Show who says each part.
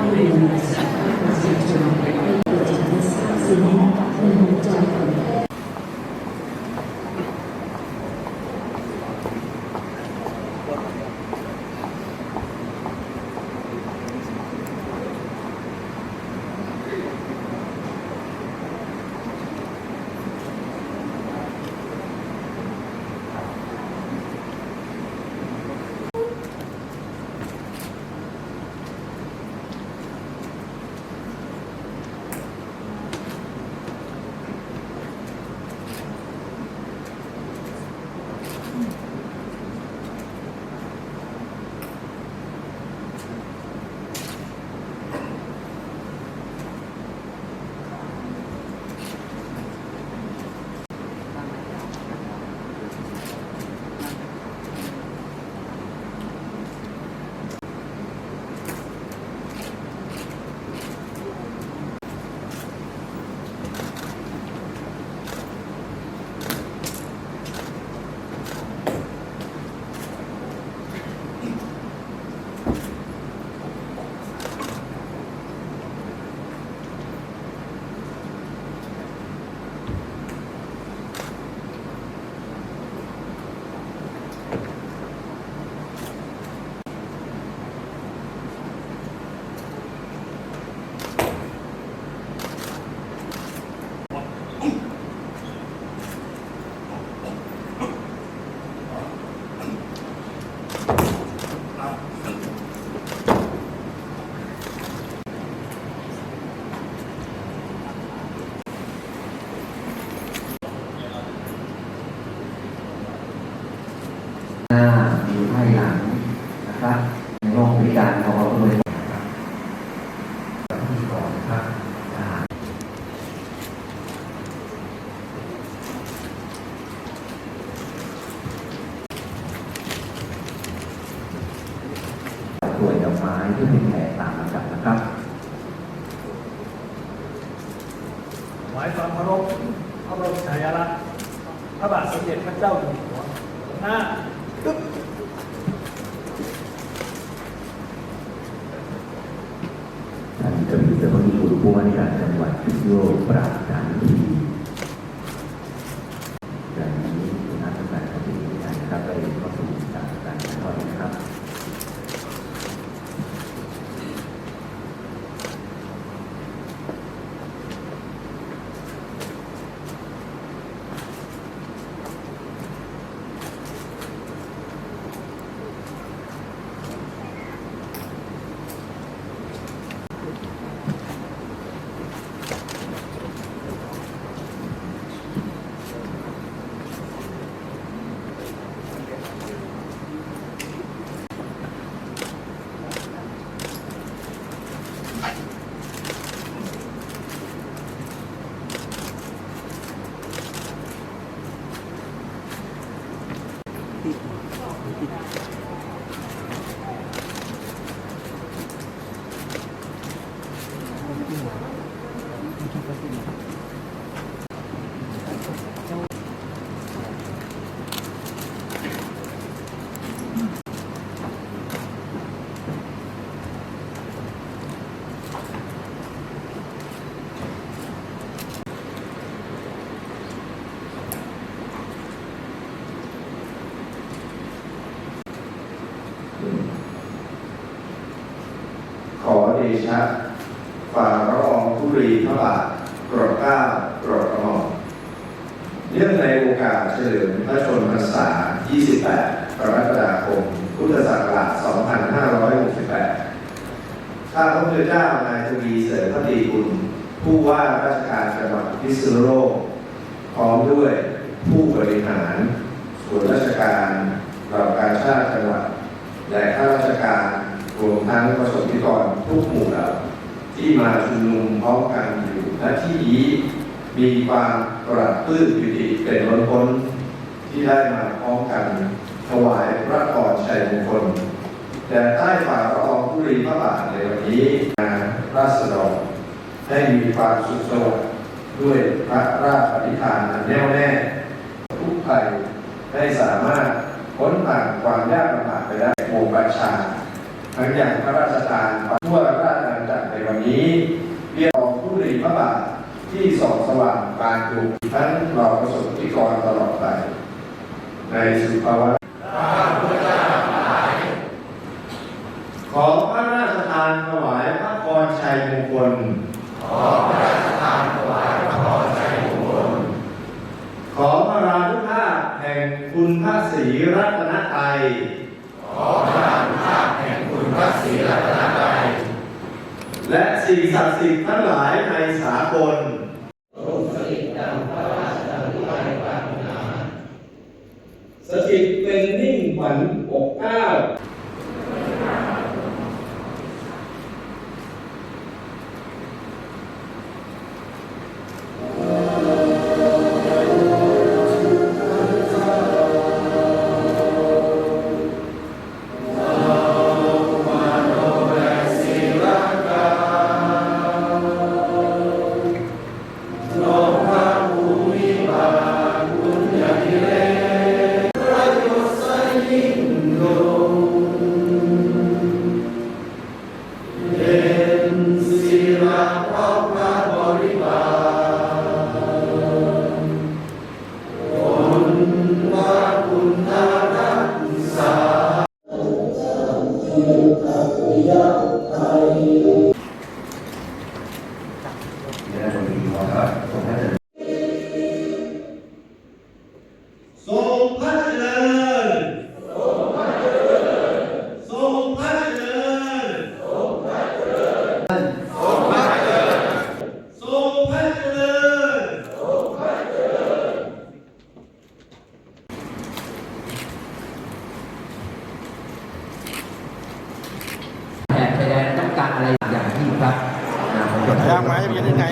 Speaker 1: ありがとうございます。ายหลังนะครับ ในโลกวิจารณ์ของเราด้วยนะครับที่ก่อนครับทหารกล้วยดอกไม้ที่เป็นแผลตามลำดับนะครับ
Speaker 2: หมายความเคารพพระบรมฉายาลักษณ์พระบาทสมเด็จพระเจ้าอยู่หัวหน้าตึ๊บ
Speaker 1: ท่านกบิตรพนิคุณผู้ว่าราชการจังหวัดพิษณุโลกปราบการ Thank you. เด
Speaker 3: ชะฝ่าพระองค์ผู้รีพระบาทโปรดเกล้าโปรดกระหม่อมเนื่องในโอกาสเฉลิมพระชนมพรรษา 28 กรกฎาคม พุทธศักราช 2568 ข้าพระพุทธเจ้านายทวีเสริมพักดีกุล ผู้ว่าราชการจังหวัดพิษณุโลก พร้อมด้วยผู้บริหารส่วนราชการเหล่าการชาติจังหวัด และข้าราชการ รวมทั้งประสบนิกรทุกหมู่เหล่าที่มาชุมนุมพร้อมกันอยู่ณที่นี้มีความปรับปื้มปิติเป็นล้นพ้นที่ได้มาพร้อมกัน ถวายพระพรชัยมงคลแต่ใต้ฝ่าพระองค์ผู้รีพระบาทในวันนี้งานราษฎรให้มีความสุขสวัสดิ์ด้วยพระราชปฏิภาณอันแน่วแน่ ทุกภัยได้สามารถพ้นผ่านความยากลำบากไปได้โมประชา ทั้งอย่างพระราชทานทั่วราชอาณาจักรวันนี้เรียกรองผู้รีพระบาทที่สองสว่างบานกลุ่มทั้งเราประสบนิกรตลอดไป ในสุภาวะขอพระราชทานถวายพระพรชัยมงคล ขอพระรานุภาพแห่งคุณพระศรีรัตนไตร ศรีรัตนตรัยและสิ่งศักดิ์สิทธิ์ทั้งหลายในสากลสถิตเป็นนิ่งขวัญปกเก้า
Speaker 1: ยั
Speaker 3: ง
Speaker 1: ไงจะ
Speaker 4: เป็นยังไง